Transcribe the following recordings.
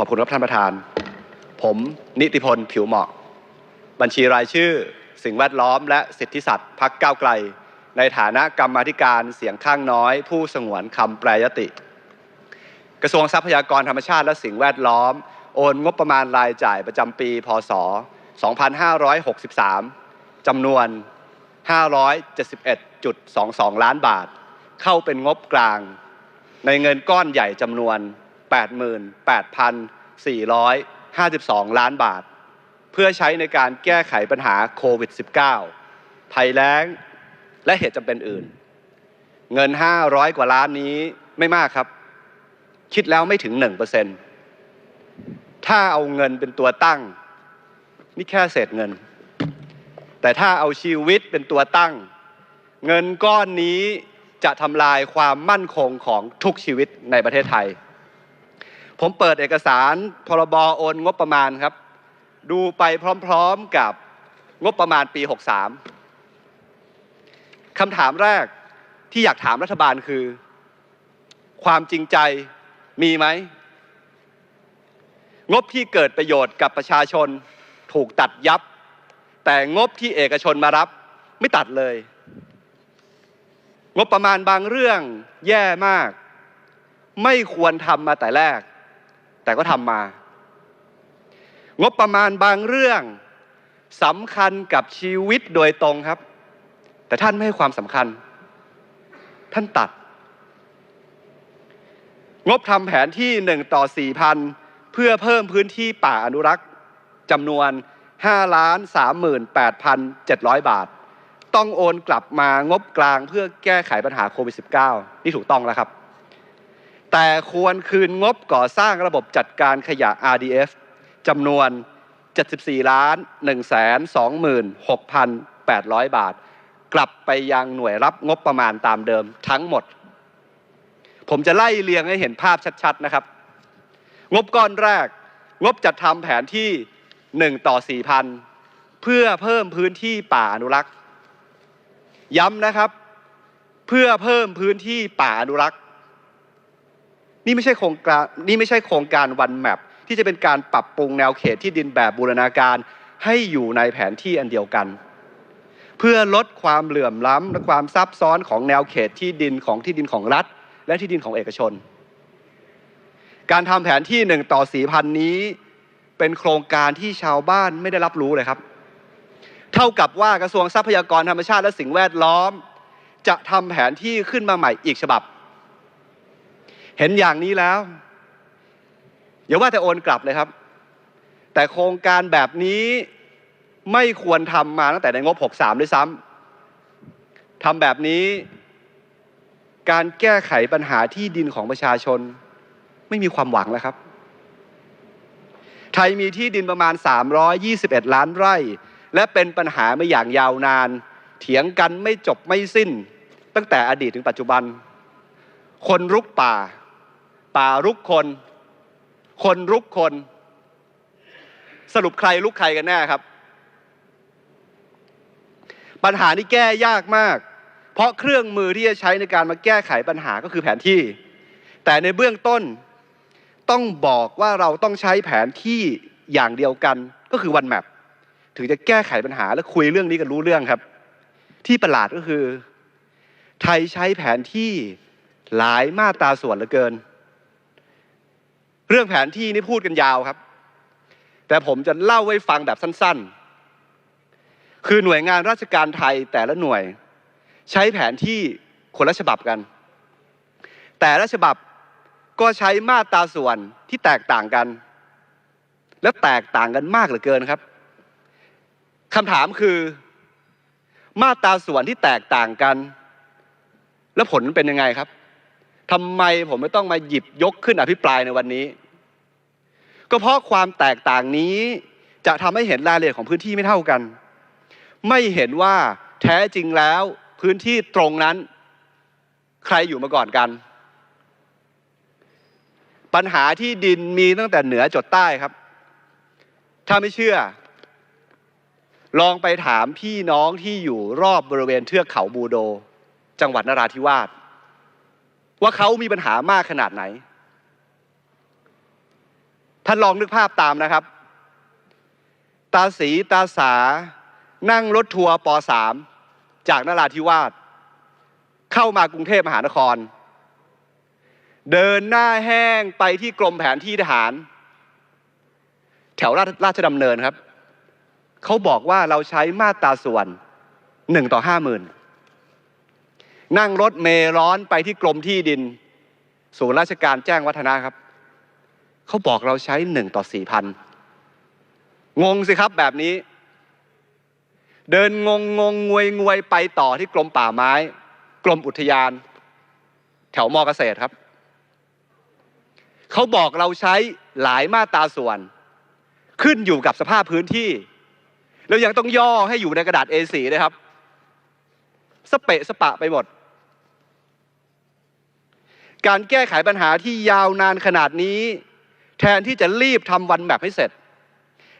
ขอบคุณครับท่านประธาน ผมนิติพลผิวเหมาะ บัญชีรายชื่อ สิ่งแวดล้อม และสิทธิสัตว์พักก้าวไกล ในฐานะกรรมาธิการเสียงข้างน้อย ผู้สงวนคำแปรยติ กระทรวงทรัพยากรธรรมชาติและสิ่งแวดล้อม โอนงบประมาณรายจ่ายประจำปี พศ 2563จำนวน 571.22 ล้านบาท เข้าเป็นงบกลาง ในเงินก้อนใหญ่จำนวน 88,452 ล้านบาท เพื่อใช้ในการแก้ไขปัญหาโควิด -19 ภัยแล้ง และเหตุจำเป็นอื่น เงิน 500 กว่าล้านนี้ไม่มากครับ คิดแล้วไม่ถึง 1%ถ้าเอาเงินเป็นตัวตั้ง นี่แค่เศษเงิน แต่ถ้าเอาชีวิตเป็นตัวตั้ง เงินก้อนนี้จะทำลายความมั่นคงของทุกชีวิตในประเทศไทย ผมเปิดเอกสารพรบโอนงบประมาณครับ ดูไปพร้อมๆกับงบประมาณปี 63 คำถามแรกที่อยากถามรัฐบาลคือ ความจริงใจมีไหม งบที่เกิดประโยชน์กับประชาชนถูกตัดยับ แต่งบที่เอกชนมารับไม่ตัดเลย งบประมาณบางเรื่องแย่มาก ไม่ควรทำมาแต่แรก แต่ก็ทำมา งบประมาณบางเรื่องสำคัญกับชีวิตโดยตรงครับ แต่ท่านไม่ให้ความสำคัญ ท่านตัด งบทำแผนที่1ต่อ4,000เพื่อเพิ่มพื้นที่ป่าอนุรักษ์จำนวน5ล้าน38,700 บาท ต้องโอนกลับมางบกลางเพื่อแก้ไขปัญหาโควิด -19 นี่ถูกต้องแล้วครับ แต่ควรคืนงบก่อสร้างระบบจัดการขยะ RDF จำนวน 74ล้าน126,800 บาท กลับไปยังหน่วยรับงบประมาณตามเดิมทั้งหมด ผมจะไล่เรียงให้เห็นภาพชัดๆนะครับ งบก้อนแรก งบจัดทำแผนที่ 1 ต่อ 4,000 เพื่อเพิ่มพื้นที่ป่าอนุรักษ์ ย้ำนะครับ เพื่อเพิ่มพื้นที่ป่าอนุรักษ์ นี่ไม่ใช่โครงการนี่ไม่ใช่โครงการวันแมปที่จะเป็นการปรับปรุงแนวเขตที่ดินแบบบูรณาการให้อยู่ในแผนที่อันเดียวกัน เพื่อลดความเหลื่อมล้ำและความซับซ้อนของแนวเขตที่ดินของที่ดินของรัฐ และที่ดินของเอกชน การทำแผนที่หนึ่งต่อสี่พันนี้ เป็นโครงการที่ชาวบ้านไม่ได้รับรู้เลยครับ เท่ากับว่ากระทรวงทรัพยากรธรรมชาติและสิ่งแวดล้อม จะทำแผนที่ขึ้นมาใหม่อีกฉบับ เห็นอย่างนี้แล้วอย่าว่าแต่โอนกลับเลยครับ แต่โครงการแบบนี้ไม่ควรทำมาตั้งแต่ในงบ 63 ด้วยซ้ำทำแบบนี้ การแก้ไขปัญหาที่ดินของประชาชน ไม่มีความหวังแล้วครับ ไทยมีที่ดินประมาณ 321 ล้านไร่ และเป็นปัญหามาอย่างยาวนาน เถียงกันไม่จบไม่สิ้น ตั้งแต่อดีตถึงปัจจุบัน คนรุกป่า ป่ารุกคน คนรุกคน สรุปใครลุกใครกันแน่ครับ ปัญหานี้แก้ยากมาก เพราะเครื่องมือที่จะใช้ในการมาแก้ไขปัญหาก็คือแผนที่ แต่ในเบื้องต้นต้องบอกว่าเราต้องใช้แผนที่อย่างเดียวกันก็คือวันแมปถึงจะแก้ไขปัญหาและคุยเรื่องนี้กันรู้เรื่องครับ ที่ประหลาดก็คือ ไทยใช้แผนที่หลายมาตราส่วนเหลือเกิน เรื่องแผนที่นี่พูดกันยาวครับ แต่ผมจะเล่าไว้ฟังแบบสั้นๆ คือหน่วยงานราชการไทยแต่ละหน่วย ใช้แผนที่คนละฉบับกัน แต่ละฉบับก็ใช้มาตราส่วนที่แตกต่างกัน และแตกต่างกันมากเหลือเกินครับคำถามคือมาตราส่วนที่แตกต่างกัน แล้วผลเป็นยังไงครับ ทำไมผมไม่ต้องมาหยิบยกขึ้นอภิปรายในวันนี้ ก็เพราะความแตกต่างนี้จะทำให้เห็นรายละเอียดของพื้นที่ไม่เท่ากัน ไม่เห็นว่าแท้จริงแล้วพื้นที่ตรงนั้น ใครอยู่มาก่อนกัน ปัญหาที่ดินมีตั้งแต่เหนือจดใต้ครับ ถ้าไม่เชื่อ ลองไปถามพี่น้องที่อยู่รอบบริเวณเทือกเขาบูโด จังหวัดนราธิวาส ว่าเขามีปัญหามากขนาดไหน ท่านลองนึกภาพตามนะครับ ตาสีตาสา นั่งรถทัวร์ป .3 จากนราธิวาสเข้ามากรุงเทพมหานคร เดินหน้าแห้งไปที่กรมแผนที่ทหาร แถวราชราชดำเนินครับ เขาบอกว่าเราใช้มาตราส่วนหนึ่งต่อห้าหมื่น นั่งรถเมร้อนไปที่กรมที่ดิน ศูนย์ราชการแจ้งวัฒนะครับ เขาบอกเราใช้หนึ่งต่อสี่พันงงสิครับแบบนี้ เดินงงงงงวยงวยไปต่อที่กรมป่าไม้ กรมอุทยาน แถวมอเกษตรครับ เขาบอกเราใช้หลายมาตราส่วน ขึ้นอยู่กับสภาพพื้นที่ แล้วยังต้องย่อให้อยู่ในกระดาษ A4 เลยครับสเปะสปะไปหมด การแก้ไขปัญหาที่ยาวนานขนาดนี้ แทนที่จะรีบทำวันแมปให้เสร็จ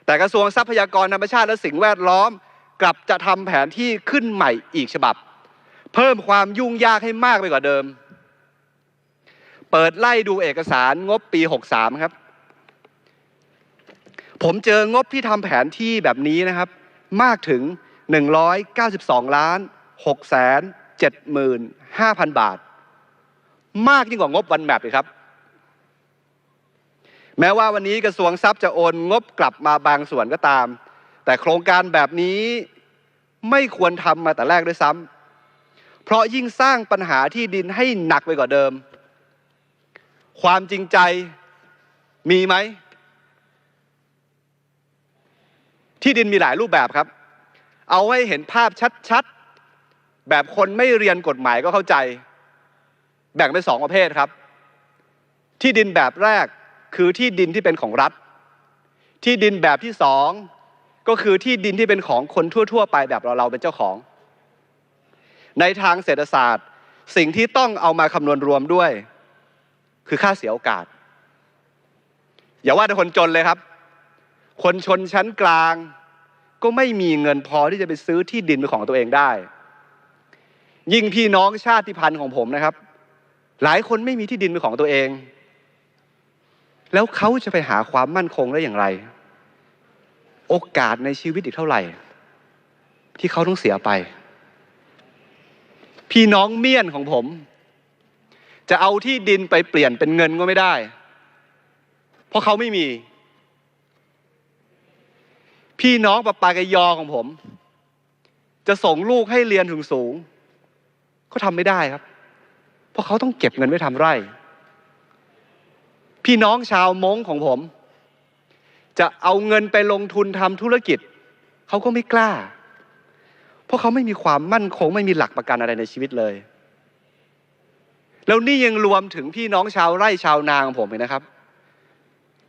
แต่กระทรวงทรัพยากรธรรมชาติและสิ่งแวดล้อม กลับจะทำแผนที่ขึ้นใหม่อีกฉบับ เพิ่มความยุ่งยากให้มากไปกว่าเดิม เปิดไล่ดูเอกสารงบปี 63 ครับ ผมเจองบที่ทำแผนที่แบบนี้นะครับ มากถึง 192 ล้าน6แสน75,000 บาท มากยิ่งกว่างบวันแมปเลยครับ แม้ว่าวันนี้กระทรวงทรัพย์จะโอนงบกลับมาบางส่วนก็ตาม แต่โครงการแบบนี้ไม่ควรทำมาแต่แรกด้วยซ้ำเพราะยิ่งสร้างปัญหาที่ดินให้หนักไปกว่าเดิม ความจริงใจมีไหม ที่ดินมีหลายรูปแบบครับ เอาให้เห็นภาพชัดๆ แบบคนไม่เรียนกฎหมายก็เข้าใจ แบ่งเป็นสองประเภทครับ ที่ดินแบบแรกคือที่ดินที่เป็นของรัฐ ที่ดินแบบที่สองก็คือที่ดินที่เป็นของคนทั่ว ๆ ไปแบบเราเราเป็นเจ้าของ ในทางเศรษฐศาสตร์ สิ่งที่ต้องเอามาคำนวณรวมด้วย คือค่าเสียโอกาส อย่าว่าแต่คนจนเลยครับ คนชนชั้นกลาง ก็ไม่มีเงินพอที่จะไปซื้อที่ดินเป็นของตัวเองได้ ยิ่งพี่น้องชาติพันธุ์ของผมนะครับ หลายคนไม่มีที่ดินเป็นของตัวเอง แล้วเขาจะไปหาความมั่นคงได้อย่างไร โอกาสในชีวิตอีกเท่าไหร่ ที่เขาต้องเสียไป พี่น้องเมียนของผม จะเอาที่ดินไปเปลี่ยนเป็นเงินก็ไม่ได้ เพราะเขาไม่มี พี่น้องปะปากยอของผม จะส่งลูกให้เรียนถึงสูงเขาทำไม่ได้ครับเราะเขาต้องเก็บเงินไว้ทำไร่ พี่น้องชาวมงของผม จะเอาเงินไปลงทุนทำธุรกิจ เขาก็ไม่กล้า เพราะเขาไม่มีความมั่นคงไม่มีหลักประกันอะไรในชีวิตเลย แล้วนี่ยังรวมถึงพี่น้องชาวไร่ชาวนาของผมเลยนะครับ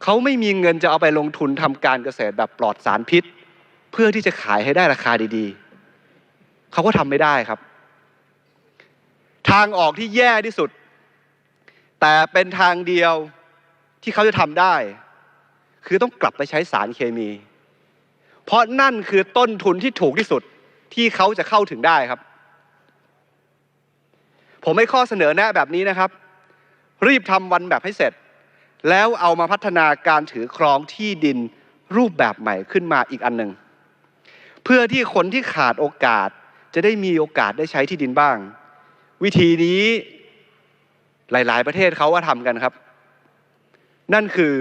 เขาไม่มีเงินจะเอาไปลงทุนทำการเกษตรแบบปลอดสารพิษ เพื่อที่จะขายให้ได้ราคาดี ๆ เขาก็ทำไม่ได้ครับ ทางออกที่แย่ที่สุด แต่เป็นทางเดียวที่เขาจะทำได้ คือต้องกลับไปใช้สารเคมี เพราะนั่นคือต้นทุนที่ถูกที่สุดที่เขาจะเข้าถึงได้ครับ ผมให้ข้อเสนอแนะแบบนี้นะครับ รีบทำวันแบบให้เสร็จ แล้วเอามาพัฒนาการถือครองที่ดินรูปแบบใหม่ขึ้นมาอีกอันหนึ่งเพื่อที่คนที่ขาดโอกาสจะได้มีโอกาสได้ใช้ที่ดินบ้าง วิธีนี้หลาย ๆ ประเทศเขาก็ทำกันครับ นั่นคือ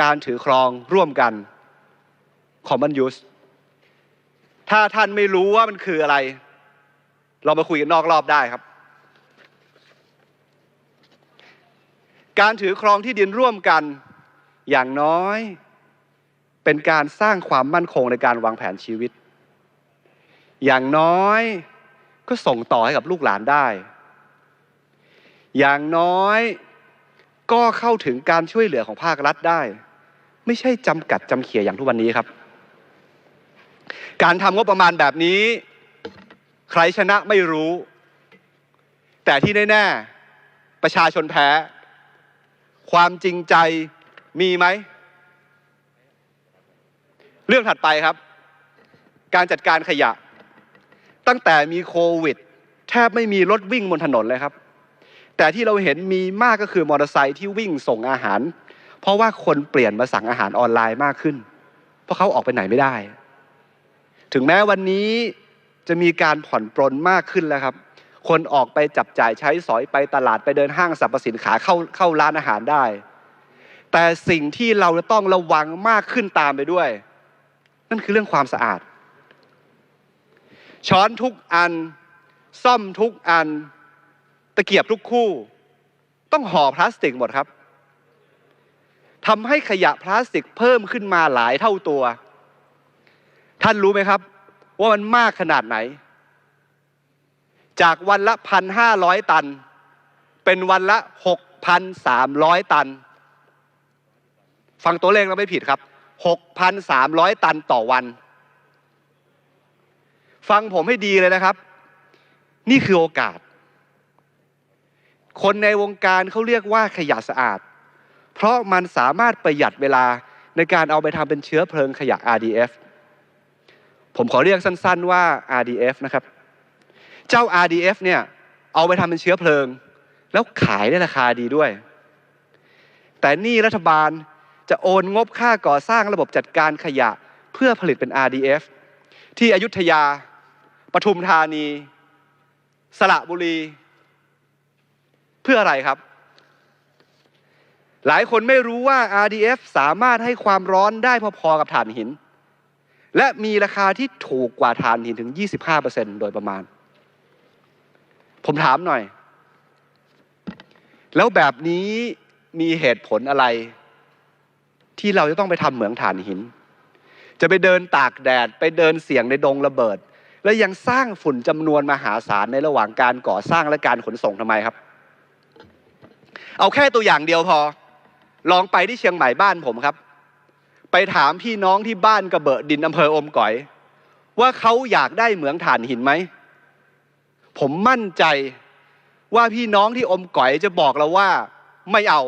การถือครองร่วมกัน common use ถ้าท่านไม่รู้ว่ามันคืออะไร เรามาคุยกันนอกรอบได้ครับ การถือครองที่ดินร่วมกันอย่างน้อย เป็นการสร้างความมั่นคงในการวางแผนชีวิต อย่างน้อย ก็ส่งต่อให้กับลูกหลานได้ อย่างน้อยก็เข้าถึงการช่วยเหลือของภาครัฐได้ ไม่ใช่จำกัดจำเขี่ยอย่างทุกวันนี้ครับ การทำงบประมาณแบบนี้ ใครชนะไม่รู้ แต่ที่แน่ๆประชาชนแพ้ ความจริงใจมีไหม เรื่องถัดไปครับ การจัดการขยะ ตั้งแต่มีโควิด แทบไม่มีรถวิ่งบนถนนเลยครับ แต่ที่เราเห็นมีมากก็คือมอเตอร์ไซค์ที่วิ่งส่งอาหาร เพราะว่าคนเปลี่ยนมาสั่งอาหารออนไลน์มากขึ้น เพราะเขาออกไปไหนไม่ได้ ถึงแม้วันนี้จะมีการผ่อนปรนมากขึ้นแล้วครับ คนออกไปจับจ่ายใช้สอยไปตลาดไปเดินห้างสรรพสินค้าเข้าเข้าร้านอาหารได้ แต่สิ่งที่เราจะต้องระวังมากขึ้นตามไปด้วย นั่นคือเรื่องความสะอาด ช้อนทุกอัน ซ่อมทุกอัน ตะเกียบทุกคู่ ต้องห่อพลาสติกหมดครับทำให้ขยะพลาสติกเพิ่มขึ้นมาหลายเท่าตัว ท่านรู้ไหมครับ ว่ามันมากขนาดไหน จากวันละพันห้าร้อยตัน เป็นวันละหกพันสามร้อยตัน ฟังตัวเลขเราไม่ผิดครับหกพันสามร้อยตันต่อวัน ฟังผมให้ดีเลยนะครับ นี่คือโอกาส คนในวงการเขาเรียกว่าขยะสะอาด เพราะมันสามารถประหยัดเวลาในการเอาไปทำเป็นเชื้อเพลิงขยะ RDF ผมขอเรียกสั้น ๆ ว่า RDF นะครับ เจ้า RDF เนี่ยเอาไปทำเป็นเชื้อเพลิง แล้วขายได้ราคาดีด้วย แต่นี่รัฐบาลจะโอนงบค่าก่อสร้างระบบจัดการขยะเพื่อผลิตเป็น RDF ที่อยุธยา ปทุมธานี สระบุรี เพื่ออะไรครับ หลายคนไม่รู้ว่า RDF สามารถให้ความร้อนได้พอๆกับถ่านหิน และมีราคาที่ถูกกว่าถ่านหินถึง 25%โดยประมาณ ผมถามหน่อย แล้วแบบนี้มีเหตุผลอะไร ที่เราจะต้องไปทำเหมืองถ่านหินจะไปเดินตากแดดไปเดินเสี่ยงในดงระเบิด และยังสร้างฝุ่นจำนวนมหาศาลในระหว่างการก่อสร้างและการขนส่งทำไมครับ เอาแค่ตัวอย่างเดียวพอ ลองไปที่เชียงใหม่บ้านผมครับ ไปถามพี่น้องที่บ้านกระเบอะดินอำเภออมก๋อย ว่าเขาอยากได้เหมืองถ่านหินไหม ผมมั่นใจว่าพี่น้องที่อมก๋อยจะบอกเราว่าไม่เอา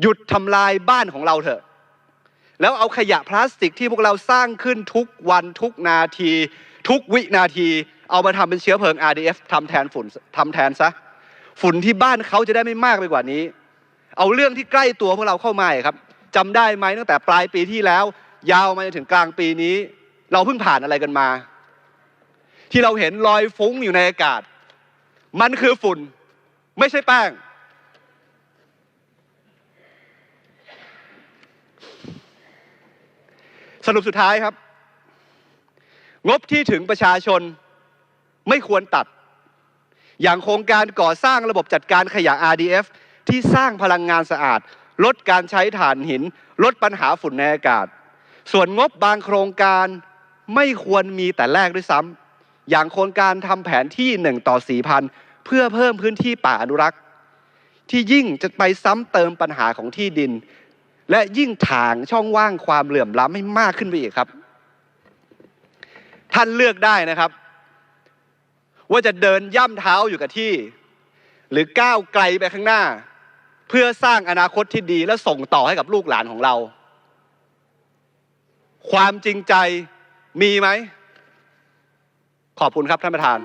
หยุดทำลายบ้านของเราเถอะ แล้วเอาขยะพลาสติกที่พวกเราสร้างขึ้นทุกวันทุกนาที ทุกวินาที เอามาทำเป็นเชื้อเพลิง RDF ทำแทนฝุ่นทำแทนซะฝุ่นที่บ้านเขาจะได้ไม่มากไปกว่านี้ เอาเรื่องที่ใกล้ตัวพวกเราเข้ามาครับจำได้ไหมตั้งแต่ปลายปีที่แล้ว ยาวมาจนถึงกลางปีนี้ เราเพิ่งผ่านอะไรกันมา ที่เราเห็นลอยฟุ้งอยู่ในอากาศ มันคือฝุ่น ไม่ใช่แป้ง สรุปสุดท้ายครับ งบที่ถึงประชาชนไม่ควรตัด อย่างโครงการก่อสร้างระบบจัดการขยะ RDF ที่สร้างพลังงานสะอาด ลดการใช้ถ่านหิน ลดปัญหาฝุ่นในอากาศ ส่วนงบบางโครงการไม่ควรมีแต่แรกด้วยซ้ำอย่างโครงการทำแผนที่หนึ่งต่อสี่พันเพื่อเพิ่มพื้นที่ป่าอนุรักษ์ ที่ยิ่งจะไปซ้ำเติมปัญหาของที่ดิน และยิ่งถางช่องว่างความเหลื่อมล้ำให้มากขึ้นไปอีกครับ ท่านเลือกได้นะครับ ว่าจะเดินย่ำเท้าอยู่กับที่ หรือก้าวไกลไปข้างหน้า เพื่อสร้างอนาคตที่ดีและส่งต่อให้กับลูกหลานของเรา ความจริงใจมีไหม ขอบคุณครับท่านประธาน